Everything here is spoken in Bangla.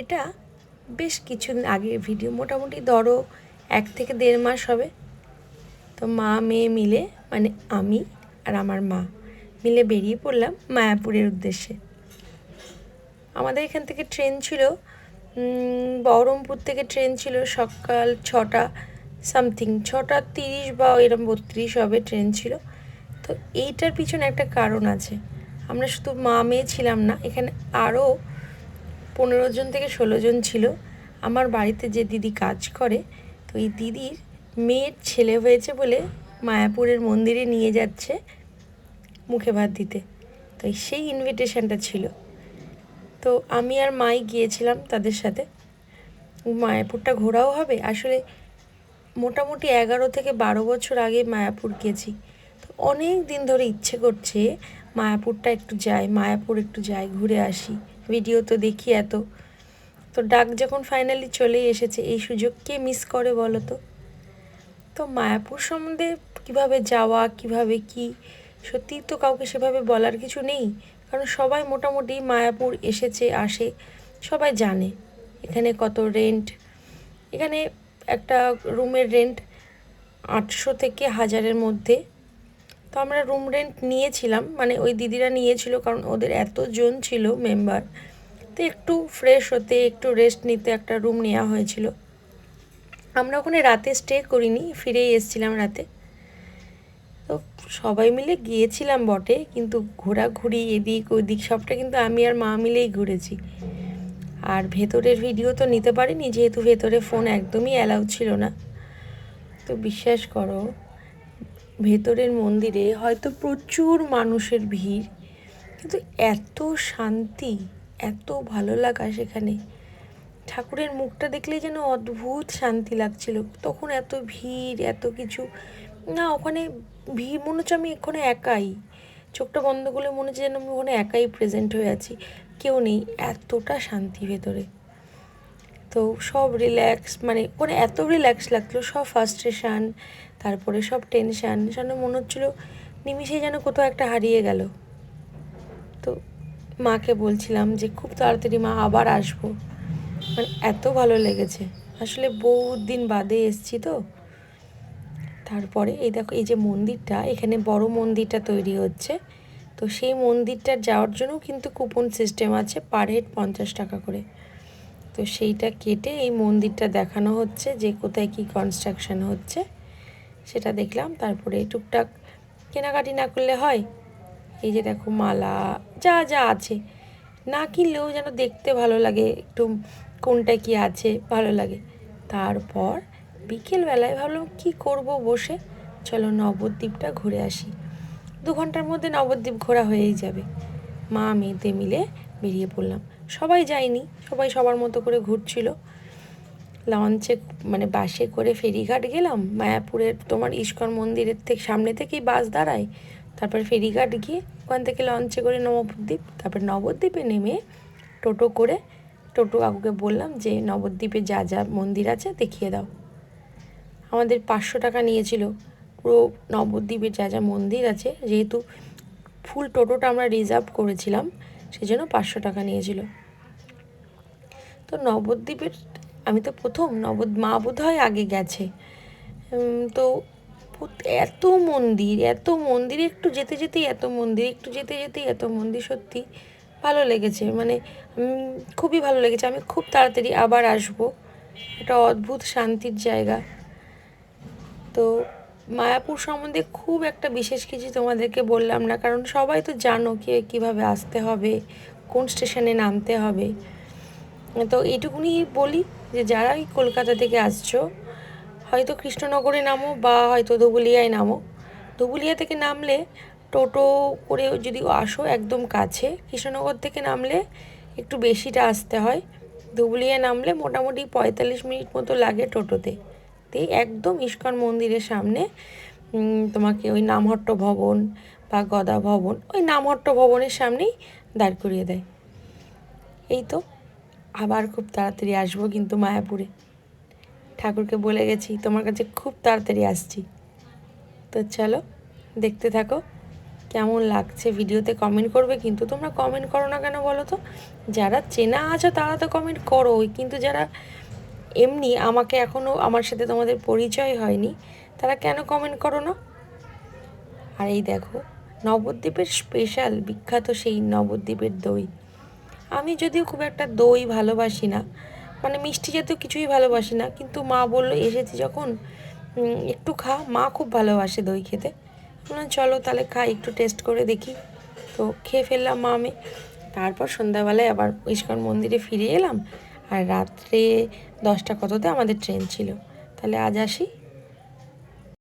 এটা বেশ কিছুদিন আগের ভিডিও মোটামুটি ধরো এক থেকে দেড় মাস হবে। তো মা, মেয়ে মিলে মানে আমি আর আমার মা মিলে বেরিয়ে পড়লাম মায়াপুরের উদ্দেশ্যে। আমাদের এখান থেকে ট্রেন ছিল বহরমপুর থেকে ট্রেন ছিল সকাল ছটা সামথিং, ছটা তিরিশ বা এরকম বত্রিশ হবে ট্রেন ছিল। তো এইটার পিছনে একটা কারণ আছে। আমরা শুধু মা, মেয়ে ছিলাম না, এখানে আরও পনেরো জন থেকে ষোলো জন ছিল। আমার বাড়িতে যে দিদি কাজ করে, তো এই দিদির মেয়ের ছেলে হয়েছে বলে মায়াপুরের মন্দিরে নিয়ে যাচ্ছে মুখে ভাত দিতে। তো সেই ইনভিটেশনটা ছিল। তো আমি আর মাই গিয়েছিলাম তাদের সাথে। মায়াপুরটা ঘোরাও হবে? আসলে মোটামুটি এগারো থেকে বারো বছর আগে মায়াপুর গেছি। তো অনেক দিন ধরে ইচ্ছে করছে মায়াপুরটা একটু যাই, মায়াপুর একটু যাই, ঘুরে আসি। ভিডিও তো দেখি এত। তো ডাক যখন ফাইনালি চলেই এসেছে, এই সুযোগ কে মিস করে বলো তো? তো মায়াপুর সম্বন্ধে কীভাবে যাওয়া, কীভাবে কি? সত্যি তো কাউকে সেভাবে বলার কিছু নেই, কারণ সবাই মোটামুটি মায়াপুর এসেছে, আসে, সবাই জানে। এখানে কত রেন্ট এখানে একটা রুমের রেন্ট আটশো থেকে হাজারের মধ্যে। তো আমরা রুম রেন্ট নিয়েছিলাম মানে ওই দিদিরা নিয়েছিল, কারণ ওদের এতজন ছিল মেম্বার তো একটু ফ্রেশ হতে, একটু রেস্ট নিতে একটা রুম নেওয়া হয়েছিল। আমরা ওখানে রাতে স্টে করিনি, ফিরেই এসেছিলাম রাতে। তো সবাই মিলে গিয়েছিলাম বটে, কিন্তু ঘোরাঘুরি এদিক ওদিক সবটা কিন্তু আমি আর মা মিলেই ঘুরেছি। আর ভেতরের ভিডিও তো নিতে পারিনি, যেহেতু ভেতরে ফোন একদমই অ্যালাউ ছিল না। তো বিশ্বাস করো, ভেতরের মন্দিরে হয়তো প্রচুর মানুষের ভিড়, কিন্তু এত শান্তি। এত ভালো লাগা সেখানে। ঠাকুরের মুখটা দেখলে যেন অদ্ভুত শান্তি লাগছিল। তখন এত ভিড়, এত কিছু। না, ওখানে ভিড়, মনে হচ্ছে আমি এখানে একাই। চোখটা বন্ধ করলে মনে হচ্ছে যেন আমি ওখানে একাই প্রেজেন্ট হয়ে আছি। কেউ নেই, এতটা শান্তি ভেতরে। তো সব রিল্যাক্স মানে ওখানে এত রিল্যাক্স লাগল সব ফার্স্ট্রেশন তারপরে সব টেনশান যেন মনে হচ্ছিল নিমিষে যেন কোথাও একটা হারিয়ে গেল। তো মাকে বলছিলাম যে খুব তাড়াতাড়ি মা আবার আসব। মানে এত ভালো লেগেছে। আসলে বহুত দিন বাদে এসছি তো। তারপরে এই দেখো, এই যে মন্দিরটা, এখানে বড় মন্দিরটা তৈরি হচ্ছে। তো সেই মন্দিরটার যাওয়ার জন্য কিন্তু কুপন সিস্টেম আছে পার হেড পঞ্চাশ টাকা করে। তো সেইটা কেটে এই মন্দিরটা দেখানো হচ্ছে যে কোথায় কি কনস্ট্রাকশন হচ্ছে। সেটা দেখলাম, তারপরে টুকটাক কেনাকাটি না করলে হয় এই যে দেখো মালা, যা যা আছে। না কিনলেও যেন দেখতে ভালো লাগে, একটু কোনটা কি আছে ভালো লাগে। তারপর বিকেলবেলায় ভাবলাম, কি করব বসে? চলো নবদ্বীপটা ঘুরে আসি। দু ঘণ্টার মধ্যে নবদ্বীপ ঘোরা হয়েই যাবে। মা, মেয়েতে মিলে বেরিয়ে পড়লাম। সবাই যায়নি, সবাই সবার মতো করে ঘুরছিল। লঞ্চে মানে বাসে করে ফেরিঘাট গেলাম, মায়াপুরের তোমার ইস্কন মন্দিরের থেকে সামনে থেকেই বাস দাঁড়ায়। তারপর ফেরিঘাট গিয়ে ওখান থেকে লঞ্চে করে নবদ্বীপ, তারপর নবদ্বীপে নেমে টোটো করে, টোটো কাকুকে বললাম যে, নবদ্বীপে যা যা মন্দির আছে দেখিয়ে দাও। আমাদের পাঁচশো টাকা নিয়েছিল। পুরো নবদ্বীপের যা যা মন্দির আছে, যেহেতু ফুল টোটোটা আমরা রিজার্ভ করেছিলাম সেই জন্য পাঁচশো টাকা নিয়েছিল। তো নবদ্বীপের, আমি তো প্রথম নবদ মা বোধ হয় আগে গেছে। তো এত মন্দির এত মন্দির, একটু যেতে যেতেই এত মন্দির, একটু যেতে যেতেই এত মন্দির, সত্যি ভালো লেগেছে। মানে খুবই ভালো লেগেছে। আমি খুব তাড়াতাড়ি আবার আসব। এটা অদ্ভুত শান্তির জায়গা। তো মায়াপুর সম্বন্ধে খুব একটা বিশেষ কিছু তোমাদেরকে বললাম না, কারণ সবাই তো জানো কে কীভাবে আসতে হবে, কোন স্টেশনে নামতে হবে। তো এইটুকুনি বলি যে, যারাই কলকাতা থেকে আসছো হয়তো কৃষ্ণনগরে নামো বা হয়তো ধুবুলিয়ায় নামো। ধুবুলিয়া থেকে নামলে টোটো করে যদি আসো একদম কাছে, কৃষ্ণনগর থেকে নামলে একটু বেশিটা আসতে হয়। ধুবুলিয়া নামলে মোটামুটি পঁয়তাল্লিশ মিনিট মতো লাগে টোটোতে। তো একদম ইস্কন মন্দিরের সামনে তোমাকে ওই নামহট্ট ভবন বা গদা ভবন, ওই নামহট্ট ভবনের সামনেই দাঁড় করিয়ে দেয়। এই তো, আবার খুব তাড়াতাড়ি আসব কিন্তু মায়াপুরে। ঠাকুরকে বলে গেছি, তোমার কাছে খুব তাড়াতাড়ি আসছি। তো চলো, দেখতে থাকো কেমন লাগছে ভিডিওতে কমেন্ট করবে, কিন্তু তোমরা কমেন্ট করো না কেন বলো তো? যারা চেনা আছো তারা তো কমেন্ট করোই, কিন্তু যারা এমনি আমাকে এখনও আমার সাথে তোমাদের পরিচয় হয়নি, তারা কেন কমেন্ট করো না? আর এই দেখো, নবদ্বীপের স্পেশাল বিখ্যাত সেই নবদ্বীপের দই। আমি যদিও খুব একটা দই ভালোবাসি না মানে মিষ্টি জাতীয় কিছুই ভালোবাসি না। কিন্তু মা বলল, এসেছি যখন একটু খা। মা খুব ভালোবাসে দই খেতে। বললাম, চলো তাহলে খা, একটু টেস্ট করে দেখি। তো খেয়ে ফেললাম মা আমি। তারপর সন্ধ্যাবেলায় আবার ইস্কন মন্দিরে ফিরে এলাম। আর রাত্রে দশটা কততে আমাদের ট্রেন ছিল। তাহলে আজ আসি।